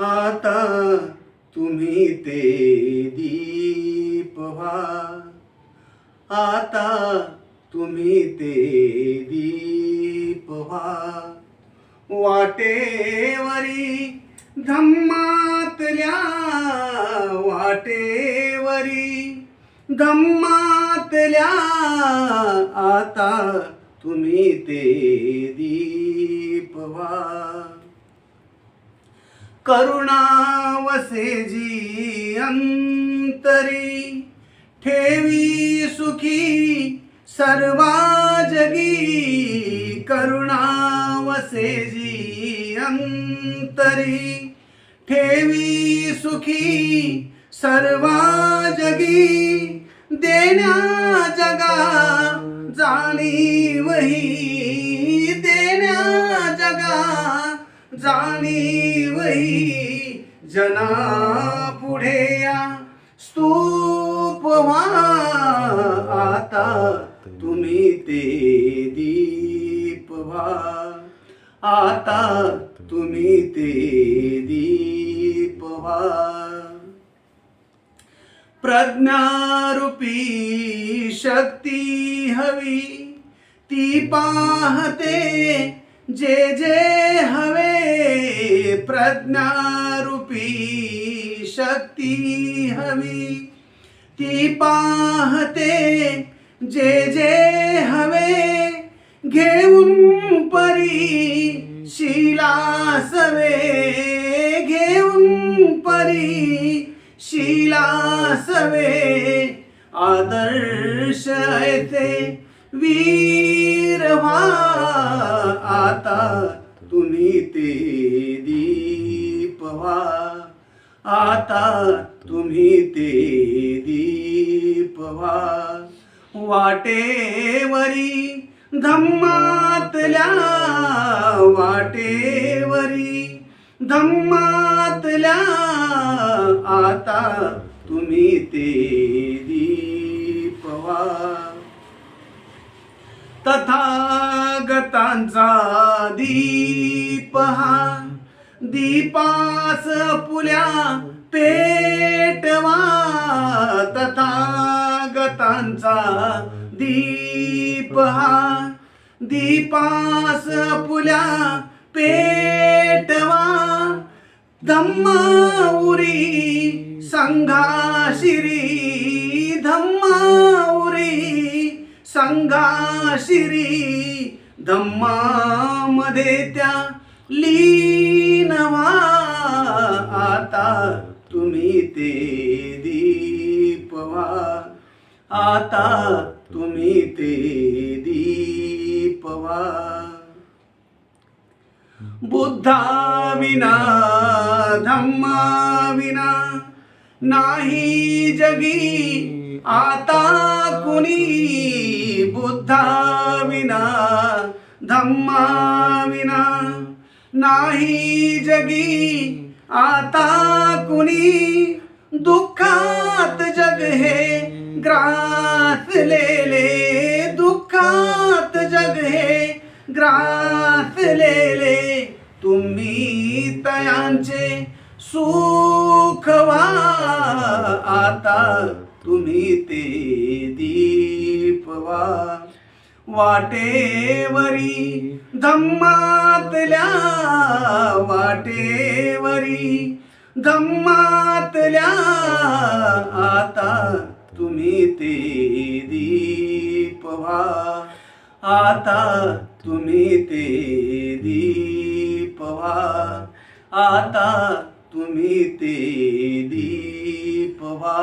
आता तुम्ही ते दीप व्हा. आता तुम्ही ते दीप व्हा. वाटेवरी धम्मातल्या वाटेवरी धम्मातल्या आता तुम्ही ते दीप व्हा. करुणावसे जी अंतरी ठेवी सुखी सर्वा जगी करुणावसे जी अंतरी ठेवी सुखी सर्वा जगी देण्या जगा जाणीवही जाणीवही जना पुढे या. स्तूप आता तुम्ही ते दीप व्हा. आता तुम्ही ते दीप व्हा. प्रज्ञारूपी शक्ती हवी ती पाहते जे जे हवे प्रज्ञारूपी शक्ती हवी ती पाहते. जे जे हवे घेऊन परी शिलासवे घेऊन परी शिलासवे. आदर्श येते वीरवा आता तुम्ही ते दीप व्हा आता तुम्ही ते दीप व्हा वाटेवरी धम्मातल्या वाटेवरी धम्मातल्या. आता तुम्ही ते दीप व्हा तथागतांचा दीप हा दीपास पुल्या पेटवा तथागतांचा दीप हा दीपास पुल्या पेटवा धम्माउरी संघाशिरी धम्माउरी संघाशिरी धम्मामध्ये त्या लीनवा आता तुम्ही ते दीपवा. आता तुम्ही ते दीपवा. बुद्धा विना धम्मा विना नाही जगी आता कुणी बुद्धा विना धम्मा विना नाही जगी. आता कुणी दुःखात जग हे ग्रासलेले दुःखात जग हे ग्रासलेले तुम्ही तयांचे सुख आता तुम्ही ते दीप वाटेवरी धम्मातल्या वाटेवरी धम्मातल्या. आता तुम्ही ते दीपवा आता तुम्ही ते दीप आता तुम्ही ते दीपवा.